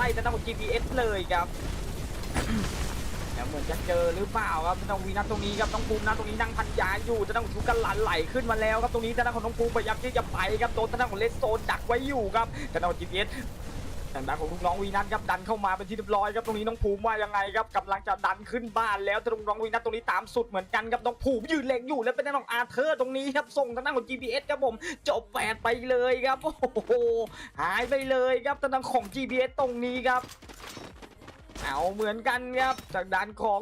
ไล่จะต้อง GPS เลยครับแล้วเหมือนจะเจอหรือเปล่าครับต้องวีนัทตรงนี้ครับต้องปูมนะตรงนี้นั่งพันยาอยู่จะต้องชุกกันหลันไหลขึ้นมาแล้วครับตรงนี้ทางด้านของน้องปูมพยายามที่จะไปครับโดนทางด้านของเลสโซนดักไว้อยู่ครับทางด้านของ GPS ทางด้านของลูกน้องวีนัทครับดันเข้ามาเป็นที่เรียบร้อยครับตรงนี้น้องภูมิว่ายังไงครับกำลังจะดันขึ้นบ้านแล้วแต่ลูกน้องวีนัทตรงนี้ตามสุดเหมือนกันครับน้องภูมิยืนเล็งอยู่แล้วเป็นน้องอาร์เธอร์ตรงนี้ครับส่งทางด้านของ GPS ครับผมจบแปดไปเลยครับโอ้โหหายไปเลยครับทางด้านของ GPS ตรงนี้ครับเอาเหมือนกันครับจากด้านของ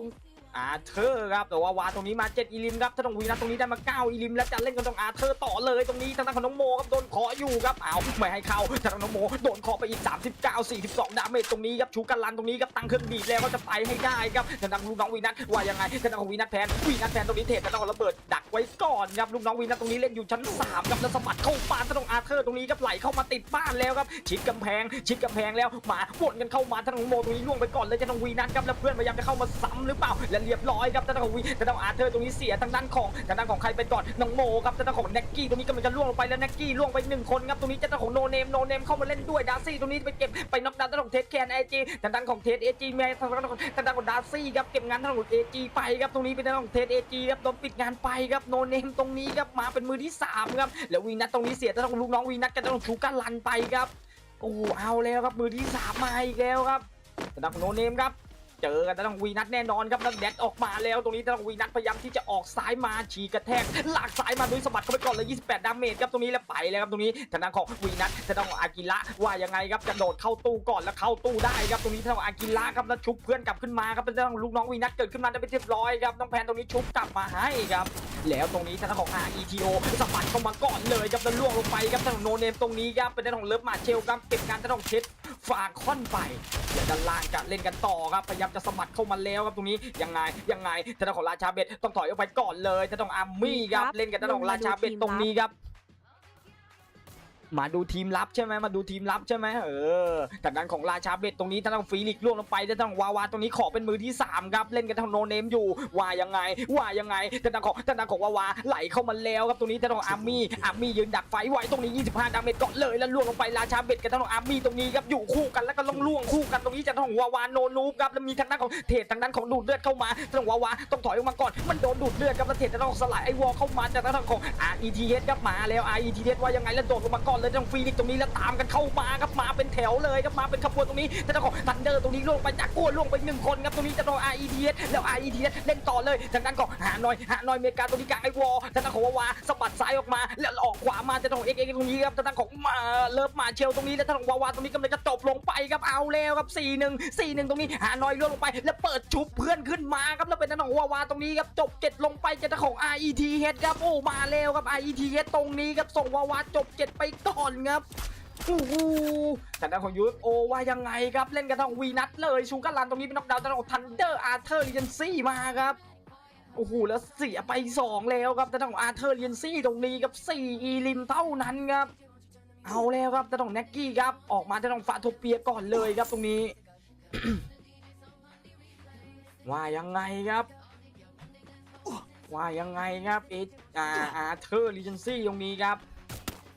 อาเธอร์ครับแต่ว่าวาตรงนี้มา7อีลิมครับถ้าต้องวีนัทตรงนี้ได้มา9อีลิมแล้วจะเล่นกันตรงอาเธอร์ต่อเลยตรงนี้ทางด้านของน้องโมครับโดนเคออยู่ครับเอาไม่ให้เข้าทางด้านน้องโมโดนเคอไปอีก 39 42 ดาเมจตรงนี้ครับชูกันลันตรงนี้ครับตั้งเครื่องบีบแล้วก็จะไปให้ได้ครับทางด้านลูกน้องวีนัทว่ายังไงทางด้านของวีนัทแพนวีนัทแพนตรงนี้เทปทางด้านของระเบิดดักไว้ก่อนครับลูกน้องวีนัทตรงนี้เล่นอยู่ชั้นสามครับแล้วสะบัดเข้าบ้านทางด้านองอาเธอร์ตรงนี้ครับไหลเข้ามาติดบ้านแล้วครับชิดกำแพงชิดกำแพงแล้วมาวนกันเข้ามาทางด้านของโมตรงนี้ล่วงไปก่อนเลยจะต้องวีนัทครับแล้วเพื่อนพยายามจะเข้ามาซ้ำหรือเปล่าและเรียบร้อยครับทางด้านของวีทางด้านของอาเธอร์ตรงนี้เสียทางด้านของทางด้านของใครไปก่อนน้องโมครับทางด้านของแน็กกี้ตรงนี้กำลังจะล่วงลงไปแล้วแน็กกี้ล่วงไปหนึ่งคนครับตรงนี้จะทางด้านของโนเนมโนเนมเข้ามาเล่นด้วยดาร์ซี่ตรงนี้ไปเก็บไปน็อกดาวน์ทางด้านของเทสแคนไอจีทางด้านของเทสเอจีแม่ทางด้านของทางด้านของดาร์ซี่ครับเก็บงานทางด้านของเอจีไปครับตรงนี้เป็นทางด้านของเทสเอจีครับโดนปิดงานไปครับโนเนมตรงนี้ครับมาเป็นมือที่สามครับแล้ววีนัทตรงนี้เสียทางด้านของลูกน้องวีนัทกับทางด้านของชูการลันไปครับโอ้เอาแล้วครับมือที่สามมาอีกแล้วครับทางด้านของโนเนมครับ เจอกันทางด้านของวีนัทแน่นอนครับแล้วแดดออกมาแล้วตรงนี้ทางด้องวีนัทพยายามที่จะออกซ้ายมาฉีกกระแทกลากซ้ายมาด้วยสะบัดเข้าไปก่อนเลย 28 ดาเมจครับตรงนี้แล้วไปแล้วครับตรงนี้ทางด้านของวีนัททางด้องอากิระว่ายังไงครับจะโดดเข้าตู้ก่อนแล้วเข้าตู้ได้ครับตรงนี้ทางด้านของอากิระครับแล้วชุบเพื่อนกลับขึ้นมาครับเป็นทางด้องลูกน้องวีนัทเกิดขึ้นมาได้เป็นเรียบร้อยครับน้องแพนตรงนี้ชุบกลับมาให้ครับแล้วตรงนี้ทางด้านของ RETO สะบัดเข้ามาก่อนเลยครับแล้วล่วงลงไปครับทางด้องโนเนมตรงนี้ครับเป็นทางด้านของเลิฟมาเชลครับเก็บงานทางด้านของเทส ฝากค่อนไปเดี๋ยวด้านล่างจะเล่นกันต่อครับพยายามจะสะบัดเข้ามาแล้วครับตรงนี้ยังไงยังไงทางด้านของราชาเบสต้องถอยออกไปก่อนเลยทางด้านของอาร์มี่ครับเล่นกันทางด้านของราชาเบสตรงนี้ครับ มาดูทีมลับใช่ไหมมาดูทีมลับใช่ไหมเออทางด้านของราชาเบ็ดตรงนี้ทางด้านของฟีลิกล่วงลงไปทางด้านของวาวาตรงนี้ขอเป็นมือที่สามครับ เล่นกันทางโนเนมอยู่ ว่ายังไง ว่ายังไงทางานของทางานของวาวาไหลเข้ามาแล้วครับตรงนี้ทางด้านของอาร์มี่อาร์มี่ยืนดักไฟไว้ตรงนี้ 25 ดาเมจก่อนเลยแล้วล่วงลงไปราชาเบ็ดกับทางด้านของอาร์มี่ตรงนี้ครับอยู่คู่กันแล้วก็ล่องล่วงคู่กันตรงนี้จะทางของวาวาโนนูบครับแล้วมีทางด้านของเทรดทางด้านของดูดเลือดเข้ามาทางของวาวาต้องถอยออกมาก่อนมันโดนดูดเลือดครับแล้วเทรดทางด้านของสลายไอวอลเข้ามาจากทางด้านของ RETS ครับมาแล้ว RETS ว่ายังไงแล้วโดดลงมาก่อนเลยทางฟีลิกซ์ตรงนี้แล้วตามกันเข้ามาครับมาเป็นแถวเลยครับมาเป็นขบวนตรงนี้ทางด้านของทันเดอร์ตรงนี้ล่วงไปจากกัวล่วงไปหนึ่งคนครับตรงนี้จะโดน RETS แล้ว RETS เล่นต่อเลยทางด้านของหาหน่อยหาหน่อยเมกาตรงนี้กลางไอวอลทางด้านของวาวาสะบัดซ้ายออกมาแล้วออกขวามาจะโดนเอ็กเอ็กตรงนี้ครับทางด้านของมาเลิฟมาเชลตรงนี้แล้วทางด้านของวาวาตรงนี้กำลังจะจบลงไปครับเอาแล้วครับ4 1 4 1 ตรงนี้หาหน่อยล่วงลงไป แล้วเปิดชุบเพื่อนขึ้นมาครับแล้วเป็นทางด้านของวาวาตรงนี้ครับจบเจ็ดลงไปจะทางของ RETS ครับโอ้มาแล้วครับ RETS ตรงนี้ครับส่งวาวาจบเจ็ดไปกอนครับโอ้โหทางด้านของ UFO ว่ายังไงครับ เล่นกันทางวีนัทเลยชูการันตรงนี้เป็นน็อกดาวน์ทางด้านของทันเดอร์อาร์เธอร์เรียนซี่มาครับโอ้โหแล้วเสียไป 2 แล้วครับทางด้านของอาร์เธอร์เรียนซี่ตรงนี้ครับ4อีลิมเท่านั้นครับ เอาแล้วครับทางด้านของแน็กกี้ครับ ออกมาทางด้านของฟาโทเปียก่อนเลยครับตรงนี้ ว่ายังไงครับว่ายังไงครับเออาอาร์เธอร์ลีเจนซี่ตรงนี้ครับ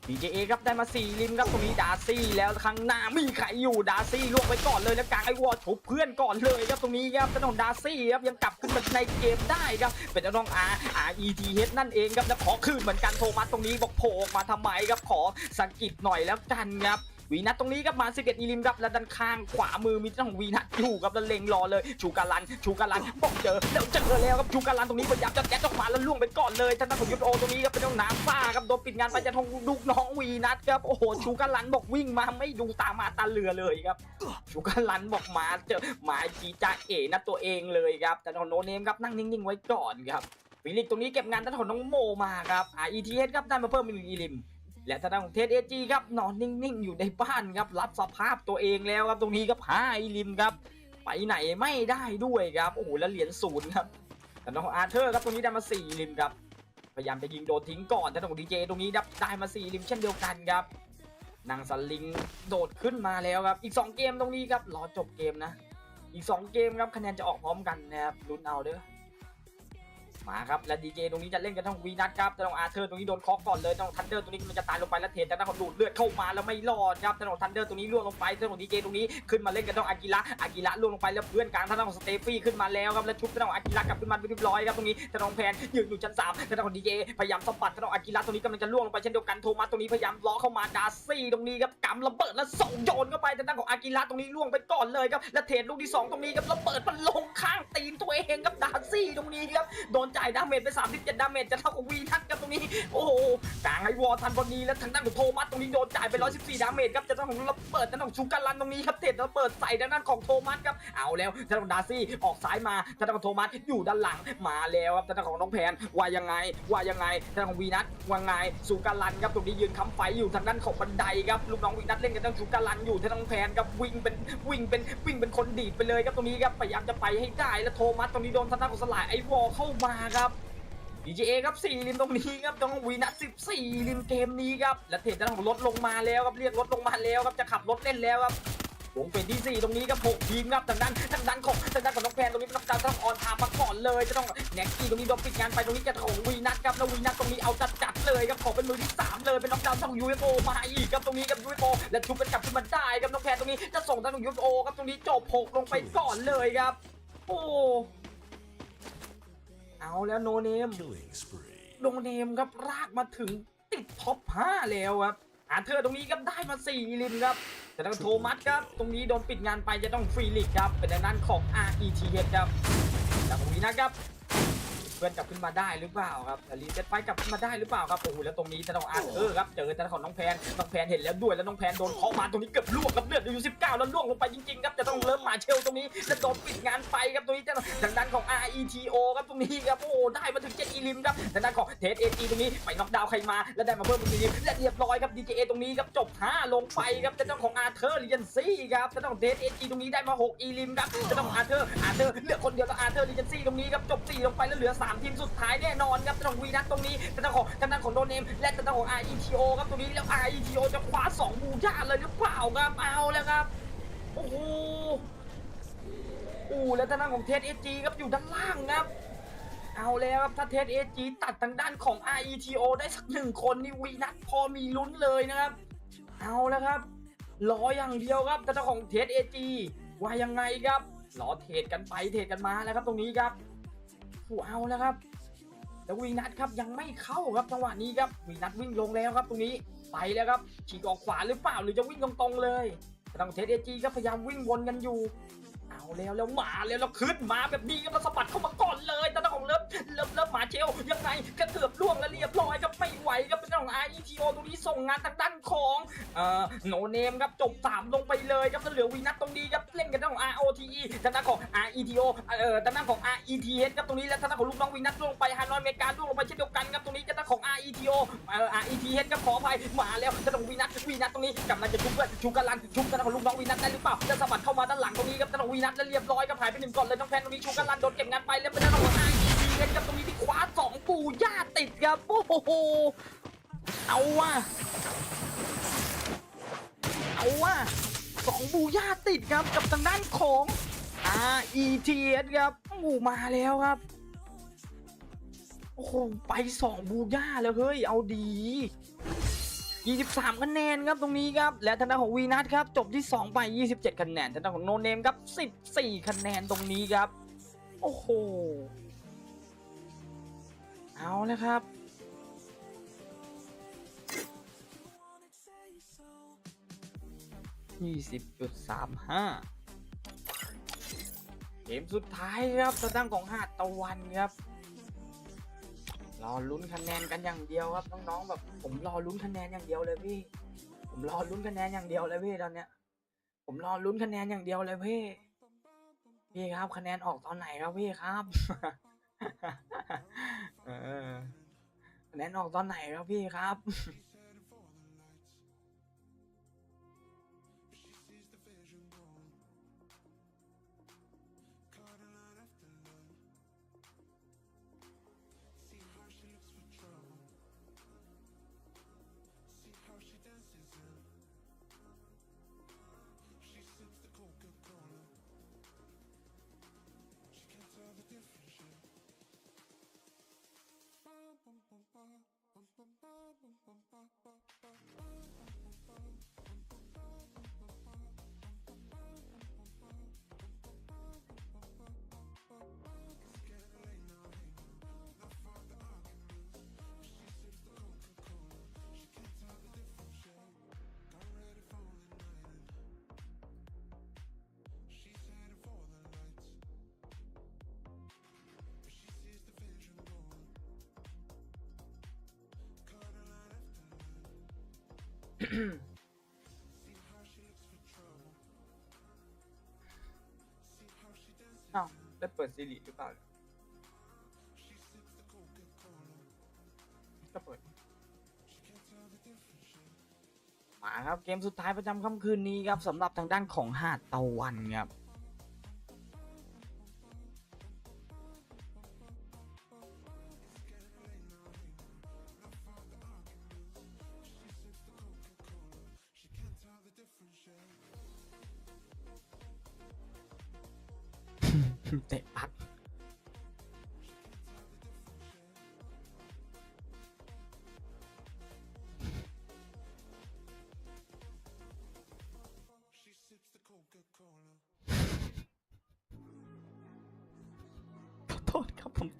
ดีเจเอครับได้มาสี่ลิมครับตรงนี้ดาซี่แล้วข้างหน้ามีใครอยู่ดาซี่ล่วงไปก่อนเลยแล้วกลางไอวอลชุบเพื่อนก่อนเลยครับตรงนี้ครับเป็นองดาซี่ครับยังกลับขึ้นมาในเกมได้ครับเป็นน้อง R R E T H นั่นเองครับแล้วขอคืนเหมือนกันโทมัสตรงนี้บอกโผล่ออกมาทำไมครับขอสังกิดหน่อยแล้วกันครับ วีนัทตรงนี้ครับมา11อีลิมครับแล้วด้านข้างขวามือมีเจ้งวีนัทอยู่ครับแล้วเล็งรอเลยชูการันชูการันบอกเจอแล้วเจอแล้วครับชูการันตรงนี้พยายามจะแก๊สออกมาแล้วล่วงไปก่อนเลยทางด้านของยุทธโอตรงนี้ครับเป็นน้องน้ำฟ้าครับโดนปิดงานไปจะทงลูกน้องวีนัทครับโอ้โหชูการันบอกวิ่งมาไม่ดูตามาตาเรือเลยครับชูการันบอกมาเจอหมาจีจ่าเอ๋นะตัวเองเลยครับแต่โนเนมครับนั่งนิ่งๆไว้ก่อนครับฟิลิกตรงนี้เก็บงานทางด้านของน้องโมมาครับ RETS ครับได้มาเพิ่มอีกหนึ่งอีลิม และทางด้านของเทสเอจีครับนอนนิ่งๆ อยู่ในบ้านครับรับสภาพตัวเองแล้วครับตรงนี้ครับหาอีลิมครับไปไหนไม่ได้ด้วยครับโอ้โหแล้วเหรียญศูนย์ครับแต่ด้านของอาร์เธอร์ครับตรงนี้ได้มาสี่อีลิมครับพยายามจะยิงโดนทิ้งก่อนทางด้านของดีเจตรงนี้ดับได้มาสี่อีลิมเช่นเดียวกันครับนางสลิงโดดขึ้นมาแล้วครับ อีก 2 เกมตรงนี้ครับรอจบเกมนะ อีก 2 เกมครับคะแนนจะออกพร้อมกันนะครับลุ้นเอาเด้อ มาครับและดีเจตรงนี้จะเล่นกันทั้งวีนัทครับแต่ต้องอาเธอร์ตรงนี้โดนคอกก่อนเลยต้องทันเดอร์ตรงนี้มันจะตายลงไปแล้วเทนแต่ถ้าเขาดูดเลือดเข้ามาแล้วไม่รอดครับแต่ต้องทันเดอร์ตรงนี้ล่วงลงไปแต่ต้องดีเจตรงนี้ขึ้นมาเล่นกันต้องอากิระอากิระล่วงลงไปแล้วเพื่อนกลางท่านต้องสเตฟี่ขึ้นมาแล้วครับแล้วชุบแต่ต้องอากิระกลับขึ้นมาเรียบร้อยครับตรงนี้แต่ต้องแพนยืนอยู่ชั้นสามแต่ต้องดีเจพยายามสะบัดแต่ต้องอากิระตรงนี้กำลังจะล่วงลงไปเช่นเดียวกันโทมัสตรงนี้พยายามล้อเข้ามาดาซี่ตรงนี้ครับกำระเบิดแล้วส่งโยนเข้าไปแต่ด้านของอากิระตรงนี้ล่วงไปก่อนเลยครับและเทนลูกที่สองตรงนี้ครับระเบิดมันลงข้างตีนตัวเองครับดาร์ซี่ตรงนี้ครับโดนจ่ายดาเมจไป 37 ดาเมจจะเท่ากับวีทัศกับตรงนี้ โอ้โหกลางไอวอลทันพอดีแล้วทางด้านของโทมัสตรงนี้โดนจ่ายไป 114 ดาเมจครับจะต้องของระเบิดทางด้านของชูการันตรงนี้ครับเทรดระเบิดใส่ทางด้านของโทมัสครับเอาแล้วทางด้านของดาซี่ออกซ้ายมาทางด้านของโทมัสอยู่ด้านหลังมาแล้วครับทางด้านของน้องแพนว่ายังไงว่ายังไงทางด้านของวีนัทว่าไงชูการันครับตรงนี้ยืนค้ำไฟอยู่ทางด้านของบันไดครับลูกน้องวีนัทเล่นกันทางชูการันอยู่ทางด้านของแพนครับวิ่งเป็นวิ่งเป็นวิ่งเป็นคนดีดไปเลยครับตรงนี้ครับพยายามจะไปให้ได้แล้วโทมัสตรงนี้โดนทางด้านของสลายไอวอลเข้ามาครับ DJA ครับ4ริมตรงนี้ครับตรงวีนัท14ริมเกมนี้ครับและเทรดด้านของรถลงมาแล้วครับเรียกรถลงมาแล้วครับจะขับรถเล่นแล้วครับวงเป็นที่ 4 ตรงนี้ครับ6ทีมครับทางด้านทางด้านของทางด้านของน้องแพนตรงนี้ต้องการต้องออนทามาก่อนเลยจะต้องแน็กกี้ตรงนี้โดนปิดงานไปตรงนี้จะของวีนัทครับแล้ววีนัทตรงนี้เอาจัดจัดเลยครับขอเป็นมือที่ 3 เลยเป็นน็อกดาวน์ทาง UFO มาอีกครับตรงนี้กับ UFO และชุบเป็นกลับขึ้นมาได้ครับน้องแพนตรงนี้จะส่งทางของ UFO ครับตรงนี้จบหกลงไปก่อนเลยครับ โอ้ เอาแล้วโนเนม Killing spree. โดเนมครับลากมาถึงติดท็อป5แล้วครับอาเธอร์ตรงนี้ครับได้มา4ลิมครับแต่ทางโทมัสครับตรงนี้โดนปิดงานไปจะต้องฟรีลิกครับเป็นทางด้านของ RETH ครับจากตรงนี้นะครับเพื่อนกลับขึ้นมาได้หรือเปล่าครับรีเซ็ตไฟกลับขึ้นมาได้หรือเปล่าครับโอ้โหแล้วตรงนี้จะต้องอาเธอร์ครับเจอทางด้านของน้องแพนน้องแพนเห็นแล้วด้วยแล้วน้องแพนโดนเคาะมาตรงนี้เกือบล่วงครับเลือดอยู่19 แล้วล่วงลงไปจริงๆครับจะต้องเริ่มมาเชลตรงนี้จะโดนปิดงานไปครับตรงนี้จะทางด้านของ RETO ครับตรงนี้ครับโอ้โหได้มาถึง7อีลิมครับทางด้านของเทสเอจีตรงนี้ไปน็อกดาวใครมาแล้วได้มาเพิ่มอีลิมและเรียบร้อยครับ DJA ตรงนี้ครับจบ5ลงไปครับจะต้องของอาร์เธอร์เรียนซี่ครับจะต้องเทสเอจีตรงนี้ได้มา6อีลิมครับจะต้องอาร์เธอร์อาร์เธอร์เหลือคนเดียวแล้วอาร์เธอร์เรียนซี่ตรงนี้ครับจบ4ลงไปแล้วเหลือ3ทีมสุดท้ายแน่นอนครับจะต้องวีนัทตรงนี้จะต้องของทางด้านของโดเนม และทางของ RETO ครับตรงนี้แล้ว RETO จะคว้า2บูย่าเลยหรือเปล่าครับเอาแล้วครับโอ้โหโอ้แล้วทางด้านของเทสเอจีครับอยู่ด้านล่างครับเอาแล้วครับถ้าเทสเอจีตัดทางด้านของ RETO ได้สักหนึ่งคนนี่วีนัทพอมีลุ้นเลยนะครับ เอาแล้วครับรออย่างเดียวครับทางด้าของเทสเอจีว่ายังไงครับรอเทรดกันไปเทรดกันมาแล้วครับตรงนี้ครับูเอาแล้วครับแต่วีนัทครับยังไม่เข้าครับจังหวะนี้ครับวีนัทวิ่งลงแล้วครับ ตรงนี้ไปแล้วครับฉีกออกขวาหรือเปล่าหรือจะวิ่งตรงๆเลยทางด้านของเทสเอจีก็พยายามวิ่งวนกันอยู่ เอาแล้วแล้วมาแล้วแล้วขึ้นมาแบบนี้ก็มาสะบัดเข้ามาก่อนเลยต่ต้องของเลิฟเลิฟเลิฟหมาเชลยังไงกระเถือบล่วงแล้วเรียบร้อยครับไม่ไหวครับเป็นเรื่องของ RETO ตรงนี้ส่งงานทางด้านของเอ่อโนเนมครับจบสามลงไปเลยครับเหลือวีนัทตรงนี้ครับเล่นกันทางของ ROTE ทางด้านของ RETO เอ่อทางด้านของ RETH ครับตรงนี้แล้วทางด้านของลูกน้องวีนัทลงไปฮานอยเมกาล่วงลงไปเช่นเดียวกันครับตรงนี้ทางด้านของ RETO เอ่อ RETH ครับขออภัยมาแล้วทางด้านของวีนัทวีนัทตรงนี้กำลังจะชุบเพื่อนชุบกันลันชุบทางด้านของลูกน้องวีนัทได้หรือเปล่าจะสะบัดเข้ามาด้านหลังตรงนี้ครับทางด้านของวีนัทแล้วเรียบร้อยครับหายไปหนึ่งก่อนเลยน้องแพนตรงนี้ชูกันลันโดนเก็บงานไปแล้วเป็นทางด้านของ RET เล่นกับตรงนี้ที่คว้าสองปูย่าติดครับโอ้โหเอาว่ะเอาว่ะสองบูย่าติดครับกับทางด้านของ RETS ครับโอ้มาแล้วครับโอ้โหไปสองบูย่าแล้วเฮ้ยเอาดี 23 คะแนนครับตรงนี้ครับ และทางด้านของวีนัทครับ จบที่ 2 ไป 27 คะแนนทางด้านของโนเนมครับ 14 คะแนนตรงนี้ครับ โอ้โห เอาแล้วครับ20.35เกมสุดท้ายครับทางด้านของหาดตะวันครับ รอลุ้นคะแนนกันอย่างเดียวครับน้องๆแบบ ผมรอลุ้นคะแนนอย่างเดียวเลยพี่ ผมรอลุ้นคะแนนอย่างเดียวเลยพี่ตอนเนี้ย ผมรอลุ้นคะแนนอย่างเดียวเลยพี่พี่ครับคะแนนออกตอนไหนครับพี่ครับเออคะแนนออกตอนไหนครับพี่ครับ อ้าวได้เปิดซีรีส์หรือเปล่าก็เปิด มาครับเกมสุดท้ายประจำค่ำคืนนี้ครับสำหรับทางด้านของหาดตะวันครับ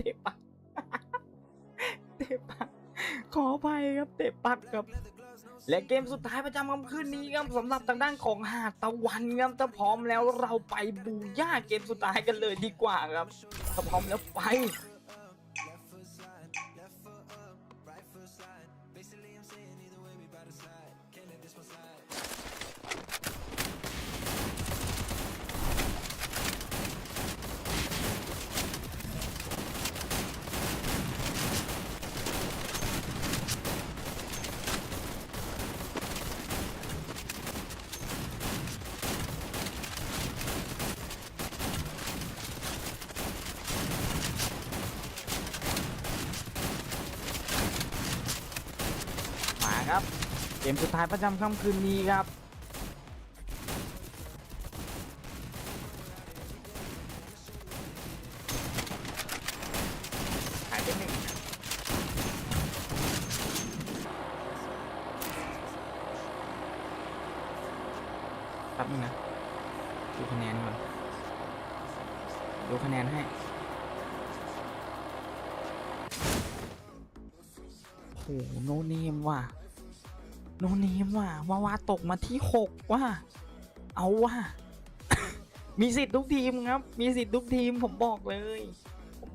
เตะปักเตะปักขออภัยครับเตะปักครับ และเกมสุดท้ายประจำค่ำคืนนี้ครับสำหรับทางด้านของหาดตะวันครับถ้าพร้อมแล้วเราไปบูย่าเกมสุดท้ายกันเลยดีกว่าครับถ้าพร้อมแล้วไป ครับ เกมสุดท้ายประจำค่ำคืนนี้ครับ ตกมาที่หกว่า เอาว่า มีสิทธิ์ทุกทีมครับ มีสิทธิ์ทุกทีมผมบอกเลย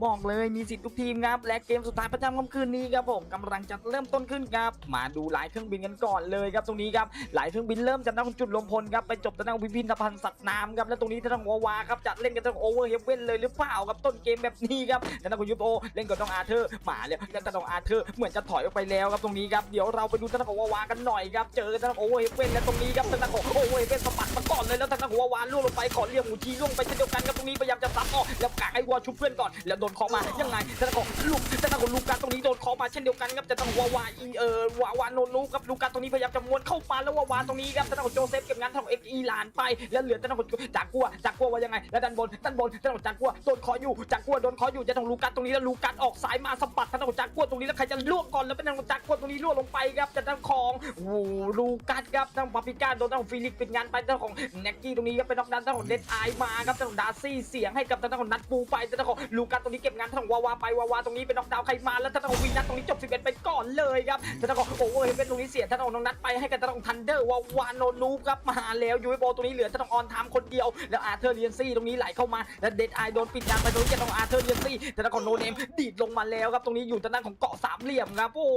บอกเลยมีสิทธิ์ทุกทีมครับ และเกมสุดท้ายประจำค่ำคืนนี้ครับผมกำลังจะเริ่มต้นขึ้นครับ มาดูหลายเครื่องบินกันก่อนเลยครับตรงนี้ครับหลายเครื่องบินเริ่มจากทางจุดลมพลครับไปจบทางด้านพิพิธภัณฑ์สัตว์น้ำครับและตรงนี้ทางด้านวาวาครับจะเล่นกันทางโอเวอร์เฮเว่นเลยหรือเปล่าครับต้นเกมแบบนี้ครับทางด้านของยูโอเล่นกับน้องอาเธอร์มาแล้วแล้วทางด้องอาเธอร์เหมือนจะถอยออกไปแล้วครับตรงนี้ครับเดี๋ยวเราไปดูทางด้านของวาวากันหน่อยครับเจอทางด้านโอเวอร์เฮเว่นและตรงนี้ครับทางด้านของโอเวอร์เฮเว่นสะบัดมาก่อนเลยแล้วทางด้านวาวาล่วงลงไปก่อเรียกหมูชีล่วงไปเช่นเดียวกันครับตรงนี้พยายามจะซับออกแล้วกางไอ้วอชุบเพื่อนก่อนแล้วโดนเคอมายังไงทางด้านของลูกทางด้านของลูกการตรงนี้โดนเคอมาเช่นเดียวกันครับแต่ทางของวาวาอีเออวาวาโนนูครับลูกการตรงนี้พยายามจะม้วนเข้ามาแล้ววาวาตรงนี้ครับทางด้านของโจเซฟเก็บงานทางของเอ็กอีหลานไป แล้วเหลือทางด้านของจากกัวจากกัวว่ายังไง แล้วด้านบนด้านบนทางด้านของจากกัวโดนเคออยู่จากกัวโดนเคออยู่จะต้องลูกการตรงนี้แล้วลูกการออกสายมาสะบัดทางด้านของจากกัวตรงนี้แล้วใครจะล่วงก่อนแล้วเป็นทางของจากกัวตรงนี้ล่วงลงไปครับจะทางของโอ้ลูกัสครับทางปาปิก้าโดนทางของฟิลิปปิดงานไปทางของแน็กกี้ตรงนี้ครับเป็นนอกด้านทางของเดดไอมาครับทางของดาร์ซี่เสียงให้กับทางของนัดปูไปทางของลูกัสตรงนี้เก็บงานทางของวาวาไปวาวาตรงนี้เป็นนอกดาวใครมาแล้วทางของวีนัทตรงนี้จบ 11 ไปก่อนเลยครับทางของโอ้โหเป็นตรงนี้เสียทางของน้องนัดไปให้กับทางของทันเดอร์วาวาโนนูครับมาแล้วยูเอโบตรงนี้เหลือทางของออนไทม์คนเดียว แล้วอาร์เธอร์เรียนซี่ตรงนี้ไหลเข้ามาแล้วเดดไอโดนปิดงานไปตรงนี้จะต้องอาร์เธอร์เรียนซี่แต่ทางของโนเนมดีดลงมาแล้วครับตรงนี้อยู่ทางด้านของเกาะสามเหลี่ยมครับโอ้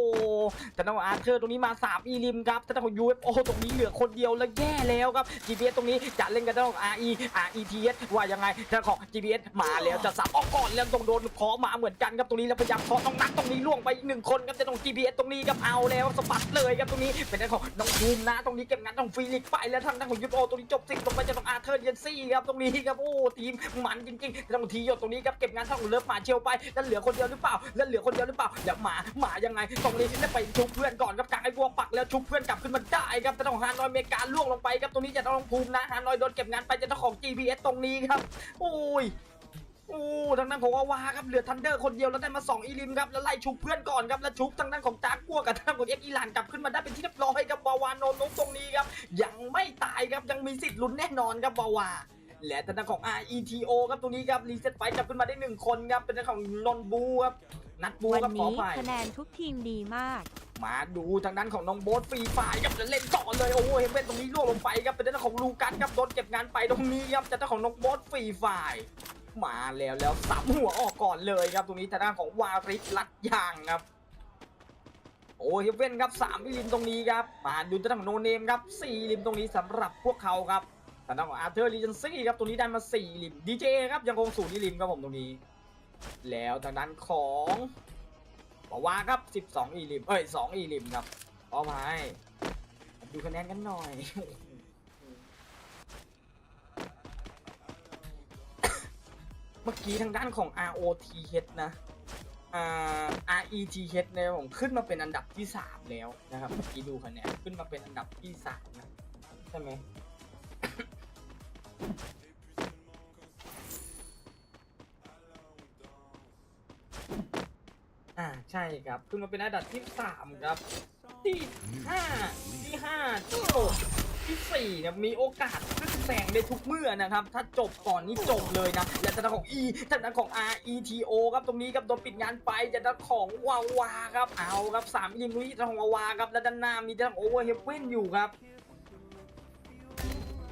แต่ทางของอาร์เธอร์ตรงนี้มาสามอีลิมครับแต่ทางของยูเอฟโอตรงนี้เหลือคนเดียวแล้วแย่แล้วครับ GPS ตรงนี้จะเล่นกันทางของ RE RETS ว่ายังไงทางของ GPS มาแล้วจะสับออกก่อนแล้วตรงดนเคอมาเหมือนกันครับตรงนี้แล้วพยายามเคอต้องนัดตรงนี้ล่วงไปอีกหนึ่งคนครับแต่ตรง GPS ตรงนี้ครับเอาแล้วสะบัดเลยครับตรงนี้เป็นทางของน้องภูมินะตรงนี้เก็บงานตรงฟิลิปไปแล้วทางด้านของยูโอตรงนี้จบสิ่งตรงไปจะต้องอาร์เธอร์เยนซี่ครับตรงนี้ครับโอ้ทีมมันจริงๆแต่ตรงทีหยดตรงนี้ครับเก็บงานทางของเลิฟมาเชลไปแล้วเหลือคนเดียวหรือเปล่าแล้วเหลือคนเดียวหรือเปล่าแล้วหมาหมายังไงตรงนี้แล้วไปชุบเพื่อนก่อนครับกลางไอ้วัวปักแล้วชุบเพื่อนกลับขึ้นมาได้ครับแต่ต้องฮานอยเมกาล่วงลงไปครับตรงนี้จะต้องภูมินะฮานอยโดนเก็บงานไปจะต้องของ GPS ตรงนี้ครับโอ้ย โอ้ทางด้านของอาวาครับเหลือทันเดอร์คนเดียวแล้วได้มา2อีลิมครับแล้วไล่ชุบเพื่อนก่อนครับแล้วชุบทางด้านของจากกัวกับทางด้านของเอ็กอีหลานกลับขึ้นมาได้เป็นที่เรียบร้อยครับบาวานนท์ตรงนี้ครับยังไม่ตายครับยังมีสิทธิ์ลุ้นแน่นอนครับบาวาและทางด้านของ RETO ครับตรงนี้ครับรีเซ็ตไฟกลับขึ้นมาได้หนึ่งคนครับเป็นทางของนนบูครับนัดบูวันครับขอนี้ไปคะแนนทุกทีมดีมากมาดูทางด้านของน้องโบ๊ทฟรีไฟร์ครับจะเล่นต่อเลยโอ้โหเฮเว่นตรงนี้ล่วงลงไปครับเป็นทางด้านของลูกัสครับโดนเก็บงานไปตรงนี้ครับแต่ทางของน้องโบ๊ทฟรีไฟร์ มาแล้วแล้วสับหัวออกก่อนเลยครับตรงนี้ทางด้านของวาริสลัดยางครับโอ้เฮเว่นครับสามอิลิมตรงนี้ครับมาดูทางด้านของโนเนมครับสี่อิลิมตรงนี้สำหรับพวกเขาครับทางด้านของอาร์เธอร์ลีเจนซี่ครับตรงนี้ได้มาสี่อิลิมดีเจครับยังคงศูนย์อิลิมครับผมตรงนี้ แล้วทางด้านของบาวาครับ12อีลิมเอ้ย2อีลิมครับพร้อมไหมดูคะแนนกันหน่อย เมื่อกี้ทางด้านของ ROTH นะอ่า RETH เนี่ยผมขึ้นมาเป็นอันดับที่ 3 แล้วนะครับเมื่อกี้ดูคะแนนขึ้นมาเป็นอันดับที่ 3 นะ ใช่ไหมอ่าใช่ครับ ขึ้นมาเป็นอันดับที่สามครับ ที่ห้าที่ห้าที่หกที่สี่เนี่ยมีโอกาส แซงได้ทุกเมื่อนะครับ ถ้าจบก่อนนี่จบเลยนะ และทางด้านของ E ทางด้านของ R E T O ครับตรงนี้ครับโดนปิดงานไปจากด้านของวาวาครับเอาครับสามยิงลุยทางของวาวาครับและด้านหน้ามีทางโอเวอร์เฮเว่นอยู่ครับ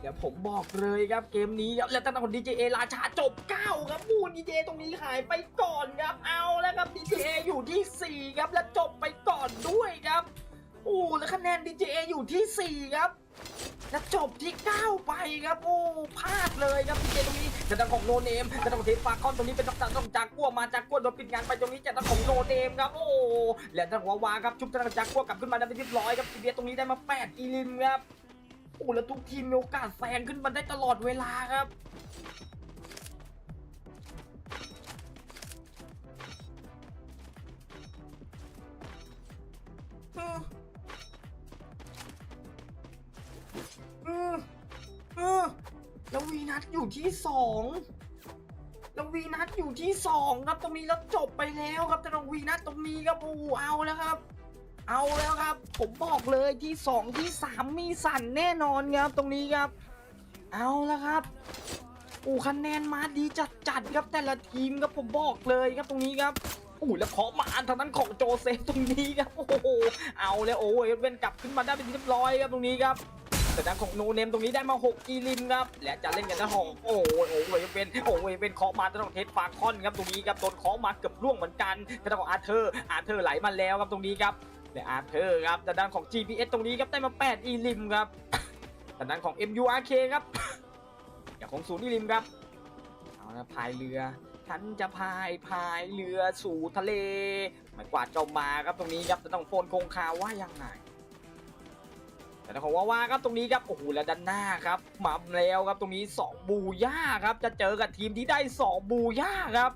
เดี๋ยวผมบอกเลยครับเกมนี้ครับและทางด้านของ DJA ราชาจบ 9 ครับมูน DJ ตรงนี้หายไปก่อนครับ เอาแล้วครับ DJA อยู่ที่ 4 ครับ และจบไปก่อนด้วยครับ โอ้แล้วคะแนน DJA อยู่ที่ 4 ครับ และจบที่ 9 ไปครับโอ้พลาดเลยครับ DJ ตรงนี้จะทางของโนเนมจะทางของเทปฟาคอนตรงนี้เป็นต้องต้องจากกัวมาจากกัวโดนปิดงานไปตรงนี้จะทางของโนเนมครับโอ้และทางของวาวาครับชุบทางจากกัวกลับขึ้นมาได้เป็นที่ร้อยครับทีเดียตรงนี้ได้มา 8 อีลิมครับโอ้แล้วทุกทีมมีโอกาสแซงขึ้นมาได้ตลอดเวลาครับออ ออเออแล้ววีนัทอยู่ที่สองแล้ววีนัทอยู่ที่สองครับตรงนี้แล้วจบไปแล้วครับแต่ตรงวีนัทตรงนี้ครับโอ้เอาแล้วครับ เอาแล้วครับ ผมบอกเลยที่สองที่สามมีสั่นแน่นอนครับตรงนี้ครับ เอาแล้วครับโอ้คะแนนมาดีจัดจัดครับแต่ละทีมครับผมบอกเลยครับตรงนี้ครับโอ้แล้วเคาะมาทางนั้นของโจเซฟตรงนี้ครับโอ้โหเอาแล้วโอ้ยเว้นกลับขึ้นมาได้เป็นที่เรียบร้อยครับตรงนี้ครับ แต่ทางของโนเนมตรงนี้ได้มา 6 อีลิมครับ และจะเล่นกันทางของ โอ้ยโอ้ยเป็นโอ้ยเป็นเคาะมาทางของเทสฟาคอนครับตรงนี้ครับโดนเคาะมาเกือบล่วงเหมือนกันทางของอาร์เธอร์อาร์เธอร์ไหลมาแล้วครับตรงนี้ครับและอาร์เธอร์ครับทางด้านของ GPS ตรงนี้ครับได้มา 8 อีลิมครับทางด้านของ MURK ครับอย่างของศูนย์อีลิมครับเอาละพายเรือฉันจะพายพายเรือสู่ทะเลหมายกวาดเจ้ามาครับตรงนี้ครับจะต้องโฟนคงคาว่ายังไง แต่ทาของว่าว่าครับตรงนี้ครับโอ้โหแล้วด้านหน้าครับมาแล้วครับตรงนี้ 2 บูย่าครับจะเจอกับทีมที่ได้ 2 บูย่าครับ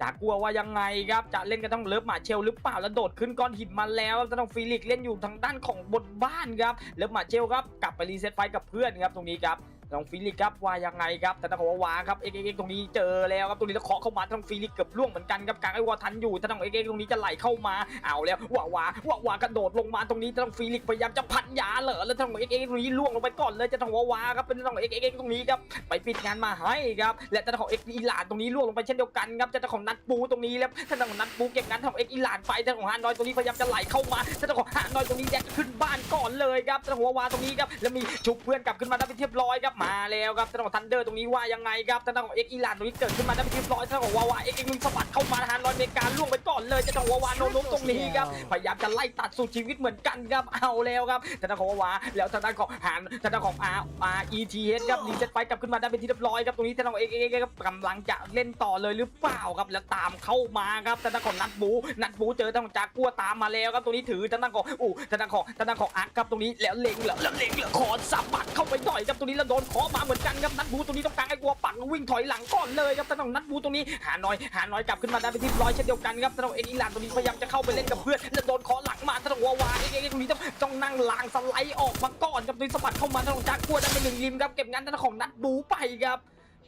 จากกลัวว่ายังไงครับจะเล่นกันต้องเลิฟหมาเชลหรือเปล่าแล้วโดดขึ้นก้อนหินมาแล้วจะต้องฟิลิกเล่นอยู่ทางด้านของบนบ้านครับเลิฟหมาเชลครับกลับไปรีเซ็ตไฟกับเพื่อนครับตรงนี้ครับ น้องฟิลิกครับว่ายังไงครับแต่ต้องบอกว่าครับเอ็กเอ็กตรงนี้เจอแล้วครับตรงนี้แล้วเคาะเข้ามาทางฟิลิกเกือบล่วงเหมือนกันครับกลางไอ้วอทันอยู่แต่ต้องเอ็กเอ็กตรงนี้จะไหลเข้ามาเอาแล้ววาวาวาวากระโดดลงมาตรงนี้ต้องฟิลิกพยายามจะพันยาเหรอแล้วต้องเอ็กเอ็กตรงนี้ล่วงลงไปก่อนเลยจะต้งวาวาครับเป็นต้องเอ็กเอ็กตรงนี้ครับไปปิดงานมาให้ครับและแต่ของเอ็กอีหลานตรงนี้ล่วงลงไปเช่นเดียวกันครับจะของนัดปูตรงนี้แล้วท่านของนัดปูเก็บงานของเอ็กอีหลานไปท่านของฮานอยตรงนี้พยายามจะไหลเข้ามาท่านของฮานอยตรงนี้แยกขึ้นบ้านก่อนเลยครับท่านของวาวาตรงนี้ครับแล้วมีชุบเพื่อนกลับขึ้นมาได้เป็นที่เรียบร้อยครับมาแล้วครับท่านของทันเดอร์ตรงนี้ว่ายังไงครับท่านของเอ็กอีหลานตรงนี้เกิดขึ้นมาได้เป็นที่เรียบร้อยท่านของวาวาเอ็กเอ็กมึงสะบัดเข้ามาฮานอยในการล่วงไปก่อนเลยท่านของวาวาโนล้มตรงนี้ครับพยายามจะไล่ตัดสู่ชีวิตเหมือนกันครับเอาแล้วครับท่านของวาวาแล้วท่านของฮานท่านของ R R E T H ครับรีเซ็ตไฟกลับขึ้นมาได้เป็นที่เรียบร้อยครับตรงนี้ท่านของเอ็กเอ็กครับกำลังจะเล่นต่อเลยหรือเปล่าครับแล้วตามเข้ามาครับท่านของนัดบูนัดบูเจอท่านของจากัวตามมาแล้วครับตรงนี้ถือท่านของอู้ท่านของท่านของอาร์ครับตรงนี้แล้วเล็งเหรอแล้วเล็งเหรอขอสับบัดเข้าไปหน่อยครับตรงนี้แล้วโดนขอมาเหมือนกันครับนัดบูตรงนี้ต้องกลางไอ้กัวปักวิ่งถอยหลังก่อนเลยครับท่านของนัดบูตรงนี้หาน้อยหาน้อยกลับขึ้นมาได้เป็นที่ร้อยเช่นเดียวกันครับท่านของเอ็กอีลานตรงนี้พยายามจะเข้าไปเล่นกับเพื่อนแล้วโดนขอหลังมาท่านของวาวาเอ็กเอ็กตรงนี้ต้องต้องนั่งลางสไลด์ออกมาก่อนครับตรงนี้สะบัดเข้ามาท่านของจากัวได้เป็นหนึ่งริมครับเก็บงานท่ของนัดบูไปครับ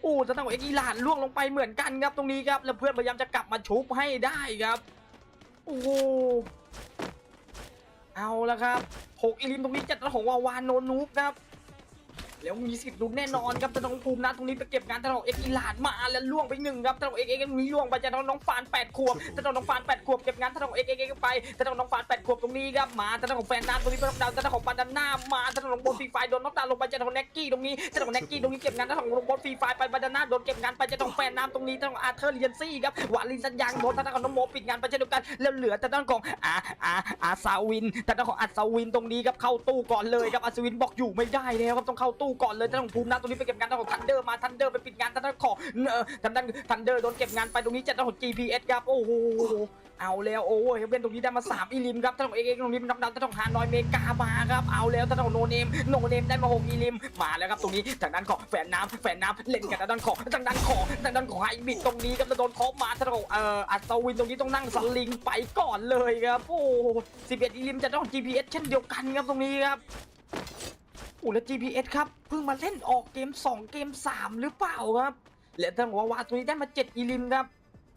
โอ้ทางด้านของเอ็กอีลานล่วงลงไปเหมือนกันครับตรงนี้ครับแล้วเพื่อนพยายามจะกลับมาชุบให้ได้ครับโอ้เอาละครับหกอีลิมตรงนี้จัดของวาวานโนนูบครับ แล้วมีสิทธิ์ลุ้นแน่นอนครับแต่น้องภูมินะตรงนี้ไปเก็บงานแต่น้องเอ็กอีหลาดมาแล้วล่วงไปหนึ่งครับแต่น้องเอ็กเอ็กซ์ตรงนี้ล่วงไปจะน้องน้องฟานแปดขวบแต่น้องฟานแปดขวบเก็บงานแต่น้องเอ็กเอ็กไปแต่น้องน้องฟานแปดขวบตรงนี้ครับมาแต่น้องแฟนนัทตรงนี้เป็นดาวแต่น้องของปันดันหน้ามาแต่น้องบนฟรีไฟโดนน็อกดาวลงไปจะน้องแน็กกี้ตรงนี้แต่น้องแน็กกี้ตรงนี้เก็บงานแต่น้องบนฟรีไฟไปปันดันหน้าโดนเก็บงานไปจะน้องแฟนน้ำตรงนี้แต่น้องอาร์เธอร์เลียนซี่ครับวาลินสัญญางโดนแต่น้องน้องโมปิดงานไปเช่นเดียวกันแล้วเหลือแต่น้องของอาอาอาซาวินแต่น้องของอัศวินตรงนี้ครับเข้าตู้ก่อนเลยครับอัศวินบอกอยู่ไม่ได้แล้วครับต้องเข้าตู้ก่อนเลยแต่น้องภูมินะตรงนี้ไปเก็บงานแต่ของทันเดอร์มาทันเดอร์ไปปิดงานแต่น้องของเออทางด้านทันเดอร์โดนเก็บงานไปตรงนี้จะน้องของ GPS ครับโอ้โหเอาแล้วโอ้ยเฮเบนตรงนี้ได้มา3อีลิมครับท่านของเอกเอกตรงนี้เป็นน็อกดาวน์ท่านของฮานอยเมกามาครับเอาแล้วท่านของโนเนมโนเนมได้มา6อีลิมมาแล้วครับตรงนี้ทางด้านของแฟนน้ำแฟนน้ำเล่นกันทางด้านของทางด้านของทางด้านของไฮบิดตรงนี้ครับโดนเคาะมาท่านของเอ่ออัศวินตรงนี้ต้องนั่งสลิงไปก่อนเลยครับโอ้11อีลิมจะต้อง GPS เช่นเดียวกันครับตรงนี้ครับ อ้และ GPS ครับเพิ่งมาเล่นออกเกม 2 เกม 3 หรือเปล่าครับ และท่านบองวาวาตัวนี้ได้มา 7 อีลิมครับ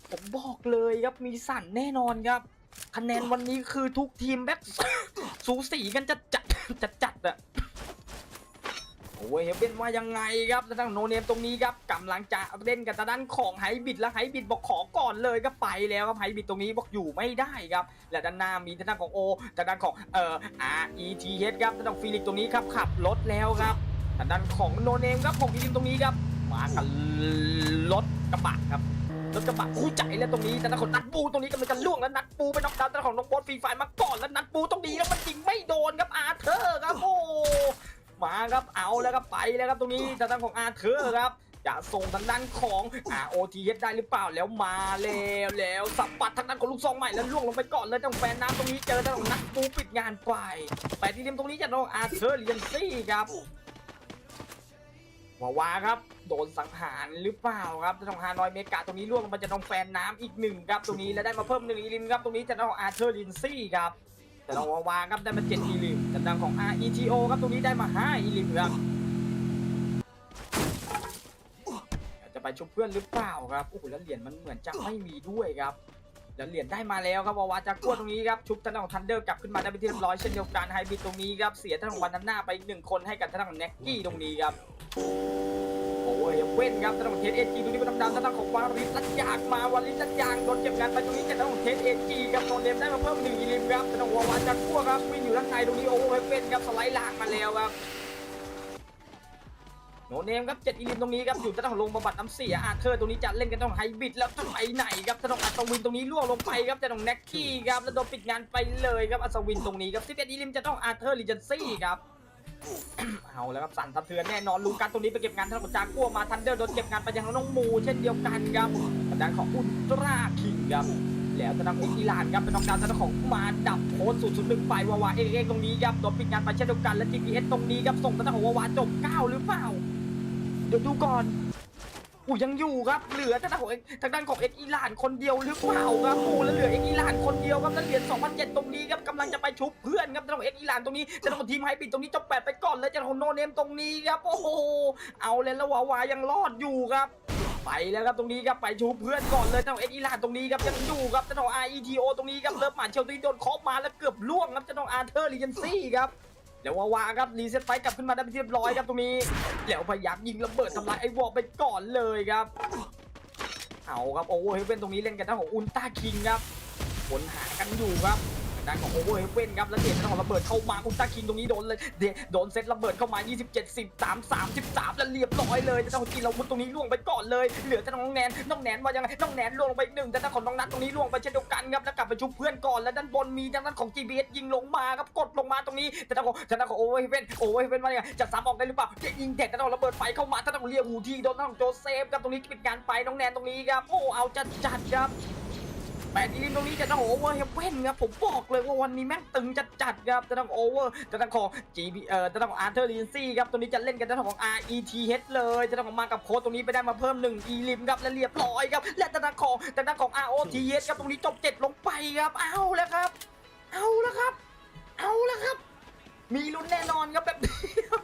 ผมบอกเลยครับมีสั่นแน่นอนครับ คะแนนวันนี้คือทุกทีมแบบสูสีกันจะจัดจัดจัดอะ อ้ยเฮเบนว่ายังไงครับทางโนเนมตรงนี้ครับกำลังจะเล่นกับทางด้านของไฮบิดแล้วไฮบิดบอกขอก่อนเลยก็ไปแล้วครับไฮบิดตรงนี้บอกอยู่ไม่ได้ครับและด้านหน้ามีทางด้านของโอทางด้านของเอ่อ R E T H ครับทางด้านฟิลิปตรงนี้ครับขับรถแล้วครับทางด้านของโนเนมครับของทีมตรงนี้ครับมากับรถกระบะครับรถกระบะคู่ใจแล้วตรงนี้แต่ละคนนัดปูตรงนี้กำลังจะล่วงแล้วนัดปูไปน็อกดาวน์แต่ละของน้องบ๊ทฟรีไฟมาก่อนแล้วนัดปูตรงนี้แล้วมันยิงไม่โดนครับอาเธอร์ครับโอ้ มาครับเอาแล้วครับไปแล้วครับตรงนี้ทางด้านของอาเธอร์ครับจะส่งทางด้านของ R O T S ได้หรือเปล่าแล้วมาแล้วแล้วสับปัดทางด้านของลูกซองใหม่แล้วล่วงลงไปก่อนเลยต้องแฟนน้ำตรงนี้เจอทางของนัดปูปิดงานไปแต่ที่ริมตรงนี้จะน้องอาเธอร์เลียนซี่ครับวาวาครับโดนสังหารหรือเปล่าครับจะต้องฮานอยเมกาตรงนี้ล่วงลงมาจะต้องแฟนน้ำอีกหนึ่งครับตรงนี้แล้วได้มาเพิ่มหนึ่งอีลิมครับตรงนี้จะต้องอาร์เธอร์ลินซี่ครับ แต่ต้องวาวาครับได้มาเจ็ดอีลิมแต่ดังของ RETO ครับตรงนี้ได้มาห้าอีลิมครับจะไปชุบเพื่อนหรือเปล่าครับโอ้โหแล้วเหรียญมันเหมือนจะไม่มีด้วยครับแล้วเหรียญได้มาแล้วครับวาวาจากกัวตรงนี้ครับชุบทางด้านของทันเดอร์กลับขึ้นมาได้เป็นที่เรียบร้อยเช่นเดียวกันไฮบิดตรงนี้ครับเสียทางด้านของวันนันหน้าไปอีกหนึ่งคนให้กับทางด้านของแน็กกี้ตรงนี้ครับ โอ้ยเว้นครับทางด้านของเทสเอจีตรงนี้เป็นทางด้านทางด้านของวาริสลัดยางมาวาริสลัดยางโดนเก็บงานไปตรงนี้จากทางด้านของเทสเอจีครับโดนเดมได้มาเพิ่มหนึ่งอีลิมครับทางด้านของวาวาจากกัวครับวิ่งอยู่ด้านในตรงนี้โอ้ยเว้นครับสไลด์ลางมาแล้วครับโนเนมครับเจ็ดอีลิมตรงนี้ครับอยู่ทางด้องลงบำบัดน้ำเสียอาเธอร์ตรงนี้จะเล่นกันทางด้องไฮบิดแล้วจะไปไหนครับทางด้านของอัศวินตรงนี้ล่วงลงไปครับทางด้องแน็กกี้ครับแล้วโดนปิดงานไปเลยครับอัศวินตรงนี้ครับสิบเอ็ดอีลิมจะต้องอาเธอร์ลีเจนซี่ครับ เอาแล้วครับสั่นสะเทือนแน่นอนลูกันตรงนี้ไปเก็บงานทางของจากัวมาทันเดอร์โดนเก็บงานไปยังน้องมูเช่นเดียวกันครับทางด้านของอุลตราคิงครับแล้วทางด้านของอิหร่านครับเป็นน้องดาวทางด้านของมาดับโพสศูตรชุดหนึ่งไปวาวาเองเอตรงนี้ครับโดนปิดงานไปเช่นเดียวกันและ GPS ตรงนี้ครับส่งทางด้านของวาวาจบเก้าหรือเปล่าเดี๋ยวดูก่อน อู้ยังอยู่ครับ เหลือทางด้าของเอกทางด้านของเอกอิหร่านคนเดียวหรือเปล่าครับโอ้แล้วเหลือเอกอิหร่านคนเดียวครับแล้วเหรียญ2007ตรงนี้ครับกำลังจะไปชุบเพื่อนครับทางด้าของเอกอิหร่านตรงนี้จะต้องทีมไฮปิดตรงนี้จบแปดไปก่อนเลยจะของโนเนมตรงนี้ครับโอ้โหเอาเลยแล้ววาวายังรอดอยู่ครับไปแล้วครับตรงนี้ครับไปชูเพื่อนก่อนเลยเจ้าเอ็กอีลานตรงนี้ครับยังอยู่ครับเจ้า RETO ตรงนี้ครับเลิฟหมันเชลตีโดนเคาะมาแล้วเกือบล่วงครับเจ้าอาร์เธอร์ลีเจนซี่ครับ แล้ววาวาครับรีเซ็ตไฟกลับขึ้นมาได้เป็นที่เรียบร้อยครับตรงนี้ แล้วพยายามยิงระเบิดทำลายไอ้วอลไปก่อนเลยครับ เอาครับโอเวอร์เฮเว่นตรงนี้เล่นกันทั้งของอุลตร้าคิงครับผลหากันอยู่ครับ ด้านของโอเวอร์เฮเว่นครับแล้วเดชของระเบิดเข้ามาอุลตร้าคิงตรงนี้โดนเลยเดโดนเซตระเบิดเข้ามา 27 13 33 แล้วเรียบร้อยเลยทางด้านของกีฬาวุธตรงนี้ล่วงไปก่อนเลย เหลือแต่น้องแนนน้องแนนว่ายังไงน้องแนนล่วงลงไปหนึ่งแต่ทางของน้องนัทตรงนี้ล่วงไปเช่นเดียวกันครับแล้วกลับไปชุบเพื่อนก่อนแล้วด้านบนมีทางด้านของ GBS ยิงลงมาครับกดลงมาตรงนี้แต่ทางของทางด้านของโอเวอร์เฮเว่นโอเวอร์เฮเว่นว่ายังไงจะซ้ำออกได้หรือเปล่าจะยิงแตกแต่ทางของระเบิดไฟเข้ามาทางด้านของเรียหูที่โดนทางของโจเซฟครับตรงนี้ปิดงานไปน้องแนนตรงนี้ครับโอ้เอาจัดจัดครับ แปดอีลิมตรงนี้จะต้องโอเวอร์เฮเว่นครับผมบอกเลยว่าวันนี้แม่งตึงจัดจัดๆครับจะต้องโอเวอร์จะต้องของ GB เอ่อจะต้องของอาร์เธอร์ลินซี่ครับตรงนี้จะเล่นกันจะต้องของ RETH เลยจะต้องของมากับโค้ดตรงนี้ไปได้มาเพิ่มหนึ่งอีลิมครับและเรียบร้อยครับและจะต้องของจะต้องของ ROTH ครับตรงนี้จบเจ็ดลงไปครับเอาแล้วครับ เอาแล้วครับ เอาแล้วครับ มีลุ้นแน่นอนครับแบบนี้ครับ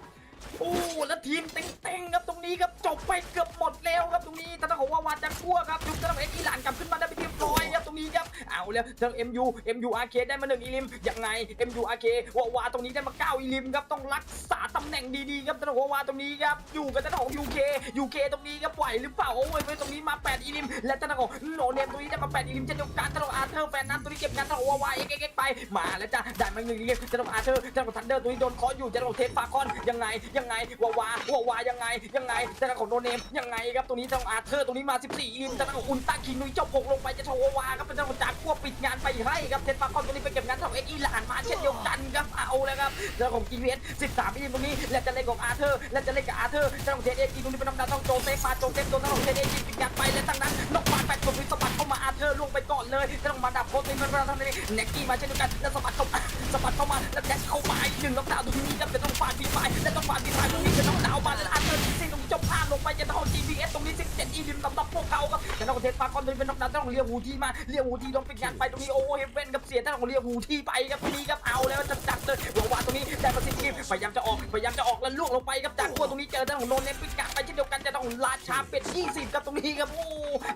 โอ้แล้วทีมเต็งๆครับตรงนี้ครับจบไปเกือบหมดแล้วครับตรงนี้ทางของว่าวาจากัวครับยุคทางเอ็กซ์อีหลานกลับขึ้นมาได้ไปนที่เรียบร้อยครับตรงนี้ครับเอาแล้วทางเจอ MU MU RK ได้มาหนึ่งอีลิมยังไง MU RK วาวาตรงนี้ได้มาเก้าอีลิมครับต้องรักษาตำแหน่งดีๆครับตรงวาวาตรงนี้ครับอยู่กับตรงของ UK UK ตรงนี้ครับไหวหรือเปล่าโอ้ยไปตรงนี้มาแปดอีลิมและตรงของโนเนมตรงนี้ได้มาแปดอีลิมเช่นเดียวกันตรงอาร์เธอร์แฟนนั้นตรงนี้เก็บงานตรงวาวาเอ็กเอ็กไปมาแล้วจ้ะได้มาหนึ่งอีลิมตรงของอาร์เธอร์ตรงของทันเดอร์ตรงนี้โดนเคออยู่ตรงเทปฟาคอนยังไงยังไงวาวาวาวายังไง ยังไงตรงของโนเนมยังไงครับตรงนี้ตรงอาเธอร์ตรงนี้มา 14อีลิมตรงของอุลตร้าคิงนุ้ยเจ้าพกลงไปจะโชว์วาครับเป็นตรงจากควบปิดงานไปให้ครับเทปาคอนตรงนี้ไปเก็บงานตรงเอ็กอีหลานมาเช่นเดียวกันครับเอาแล้วครับตรงของ GPS 13อีลิมตรงนี้และจะเล่นของอาเธอร์และจะเล่นกับอาเธอร์ตรงของเทเอจีตรงนี้เป็นน้ำดาต้องโจเซฟมาโจเซฟโดนตรงของเทเอจีปิดงานไปและตั้งนั้นนกปาแปดคนวิสบัดเข้ามาอาเธอร์ล่วงไปก่อนเลยตรงมาดับโคตรเป็นประธานนี้เน็กกี้มาเช่นเดียวกันแล้วสะบัดเข้ามาสะบัดเข้ามาแล้วแจ็คเข้ามาอีกหนึ่งน้ำดาวตรงนี้ครับจะต้องฟาดฟีไฟและต้องฟาดฟีไฟตรงนี้จะต้องดาวมาแล้วอาร์เธอร์ซิ่งตรงนี้จบภาพลงไปจะต้อง GPS ตรงนี้17อีลิมสำหรับพวกเขาครับจะต้องเทสฟาคอนตรงนี้เป็นน้ำดาวต้องเรียกฮูที่มาเรียกฮูที่ต้องปิดงานไปตรงนี้โอ้เฮเว่นกับเสียต้องเรียกฮูที่ไปครับตรงนี้ครับเอาแล้วจะจัดเลยหัววาตรงนี้ได้ประสิทธิภาพพยายามจะออกพยายามจะออกแล้วล่วงลงไปครับจากขั้วตรงนี้เจอด้านของโนนเนปิดงานไปเช่นเดียวกันจะต้องราชาเป็ด20ครับตรงนี้ครับโอ้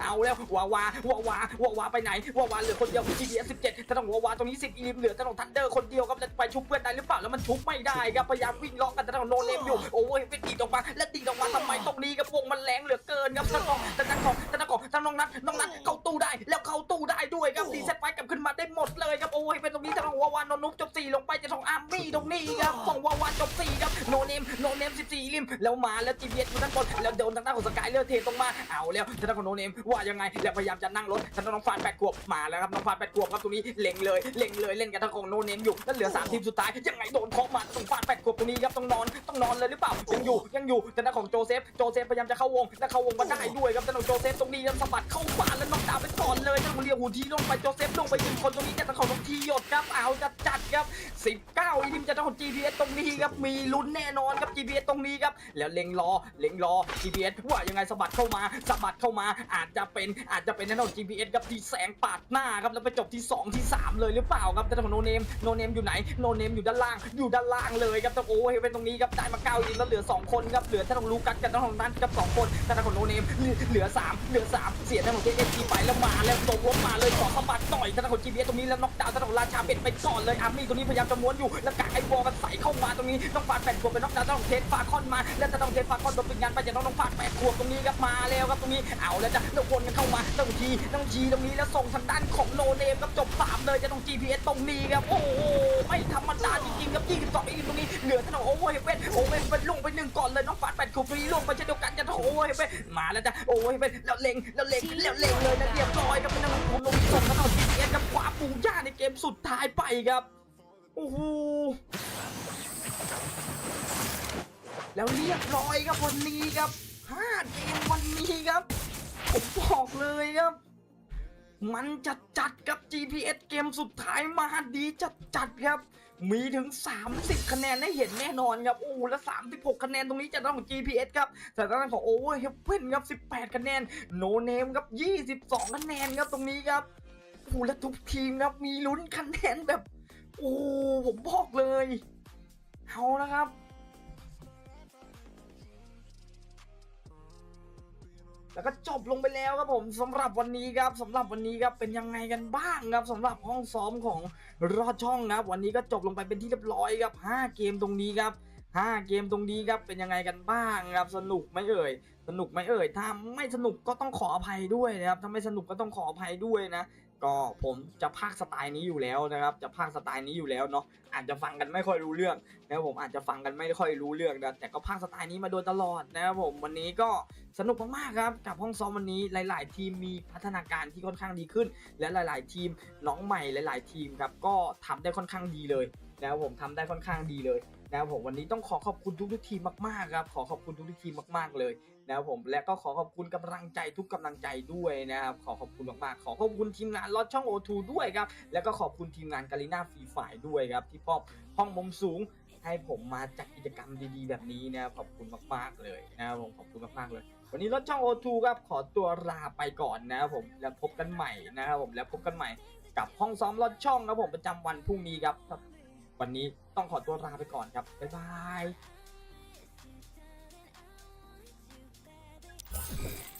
เอาแล้ววาวาวาวาวาวาไปไหนวาวาเหลือคนเดียว GPS 17จะต้องวาวาตรงนี้10อีลิมเหลือจะต้องทันเดอร์คนเดียวครับจะไปชุบเพื่อนได้หรือเปล่าแล้วมันชุบไม่ได้ครับพยายามวิ่งล็อกกันจะต้องโนนเนมอยู่โอ้ยเป็นตีออกมาและตีออกมาทำไมตรงนี้ครับวงมันแรงเหลือเกินครับจะต้องจะต้องจะต้องจะต้องนัดน้องนัดเข้าตู้ได้ แล้วเข้าตู้ได้ด้วยครับดีเซตไฟกลับขึ้นมาได้หมดเลยครับโอ้ยเป็นตรงนี้จะต้องวาวานนนุ๊กจบสี่ลงไปจะต้องอาร์มี่ตรงนี้ครับส่งวาวานจบสี่ครับโนเนมโนเนม14ลิมแล้วมาแล้ว GPS อยู่ด้านบนแล้วโดนทางด้านของสกายเลอร์เทตรงมาเอาแล้วทางด้านของโนเนมว่ายังไงแล้วพยายามจะนั่งรถทางด้านน้องฟานแปดขวบมาแล้วครับน้องฟานแปดขวบครับตรงนี้เล็งเลยเล็งเลยเล่นกันทางของโนเนมอยู่แล้วเหลือสามทีมสุดท้ายยังไงโดนเคาะมาตรงฟานแปดขวบตรงนี้ครับต้องนอนต้องนอนอนเลยหรือเปล่ายังอยู่ยังอยู่ทางด้าของโจเซฟโจเซฟพยายามจะเข้าวงและเข้าวงมาได้ด้วยครับทางด้านของโจเซฟตรงนี้ครับสะบัดเข้ามาแล้วน้องดาวไปก่อนเลยทางของเรียวหูทีลงไปโจเซฟลงไปหนึ่งคนตรงนี้จะทาของน้องทีหยดครับเอาจะจัดครับ19อีทีมจะทางของ GPS ตรงนี้ครับมีลุ้นแน่นอนครับ GPS ตรงนี้ครับแล้วเล็งรอเล็งรอ GPS ว่ายังไงสะบัดเข้ามาสะบัดเข้ามาอาจจะเป็นอาจจะเป็นแน่นอน GPS ครับที่แสงปาดหน้าครับแล้วไปจบที่ 2 ที่ 3 เลยหรือเปล่าครับแต่ทาของโนเนมโนเนมอยู่ไหนโนเนมอยู่ด้านล่างอยู่ด้านล่างเลยครับแต่โอ้ยเป็นตรงนี้ครับได้มาเก้าอีกแล้วเหลือ2คนครับเหลือท่านของลูกัสกับท่านของนัทกับสองคนท่านของโนเนมเหลือ3เหลือ3เสียท่านของเอทีไปแล้วมาแล้วตกลงมาเลยขอสะบัดต่อยท่านของ GPS ตรงนี้แล้วน็อกดาวน์ท่านของราชาเป็ดไปก่อนเลยอาร์มี่ตรงนี้พยายามจะม้วนอยู่แล้วกางไอ้บอลมันใส่เข้ามาตรงนี้น้องฟาดแปดขวบเป็นน็อกดาวน์ต้องเทสฟาคอนมา แล้วจะต้องเทสฟาคอนโดนปิดงานไปจากน้องน้องฟาดแปดขวบตรงนี้ครับมาแล้วครับตรงนี้เอาแล้วจ้ะแล้ววนกันเข้ามาต้องทีต้องทีตรงนี้แล้วส่งทางด้านของโนเนมครับจบสามเลยจะต้อง GPS ตรงนี้ครับโอ้โหไม่ธรรมดาจริงๆครับ22อีกตรงนี้เหลือท่านของโอเวอร์เฮเว่นโอเวอร์เฮเว่นลงไปหนึ่งก่อนเลยน้องฟาดแปดขวบตรงนี้ลงไปเช่นเดียวกันจะโอเวเฮเว่นมาแล้วจ้ะโอเวอร์เฮเว่นแล้วเล็งแล้วเล็งแล้วเล็งเลยนะเรียบร้อยครับเป็นทางของลงส่งทางของ GPS ครับขวาปูย่าในเกมสุดท้ายไปครับโอ้โหแล้วเรียบร้อยครับวันนี้ครับ5เกมวันนี้ครับผมบอกเลยครับ มันจัดจัดๆครับ GPS เกมสุดท้ายมาดีจัดจัดครับ มีถึง 30 คะแนนให้เห็นแน่นอนครับโอ้และ 36 คะแนนตรงนี้จะต้องของ GPS ครับแต่ทางด้านของโอเวอร์เฮเว่นครับ 18 คะแนนโนเนมครับ 22 คะแนนครับตรงนี้ครับโอ้และทุกทีมครับมีลุ้นคะแนนแบบ โอ้ผมบอกเลยเอานะครับ แล้วก็จบลงไปแล้วครับผมสำหรับวันนี้ครับสำหรับวันนี้ครับเป็นยังไงกันบ้างครับสำหรับห้องซ้อมของรอดช่องครับ วันนี้ก็จบลงไปเป็นที่เรียบร้อยครับ 5 เกมตรงนี้ครับ5เกมตรงนี้ครับเป็นยังไงกันบ้างครับสนุกไหมเอ่ยสนุกไหมเอ่ยถ้าไม่สนุกก็ต้องขออภัยด้วยนะครับถ้าไม่สนุกก็ต้องขออภัยด้วยนะ ก็ผมจะพากสไตล์นี้อยู่แล้วนะครับ จะพากสไตล์นี้อยู่แล้วเนาะอาจจะฟังกันไม่ค่อยรู้เรื่องนะครับผมอาจจะฟังกันไม่ค่อยรู้เรื่องนะแต่ก็พากสไตล์นี้มาโดยตลอดนะครับผมวันนี้ก็สนุกมากๆครับกับห้องซ้อมวันนี้หลาย ๆ ทีมมีพัฒนาการที่ค่อนข้างดีขึ้น และหลาย ๆ ทีมน้องใหม่หลาย ๆ ทีมครับก็ทำได้ค่อนข้างดีเลยนะครับผมทำได้ค่อนข้างดีเลยนะครับผมวันนี้ต้องขอขอบคุณทุกๆทีมมากๆครับขอขอบคุณทุกๆทีมมากๆเลย นะครับผมและก็ขอขอบคุณกำลังใจทุกกำลังใจด้วยนะครับ ขอขอบคุณมากๆ ขอขอบคุณทีมงานลอดช่องโอทูด้วยครับ แล้วก็ขอบคุณทีมงานกาลิน่าฟรีฝ่ายด้วยครับ ที่มอบห้องมุมสูงให้ผมมาจัดกิจกรรมดีๆ แบบนี้นะครับขอบคุณมากๆเลยนะครับผมขอบคุณมากๆเลย วันนี้รถช่องโอทูครับขอตัวลาไปก่อนนะครับผมแล้วพบกันใหม่นะครับผมแล้วพบกันใหม่กับห้องซ้อมรถช่องครับผมประจำวันพรุ่งนี้ครับ วันนี้ต้องขอตัวลาไปก่อนครับบ๊ายบาย Thank you.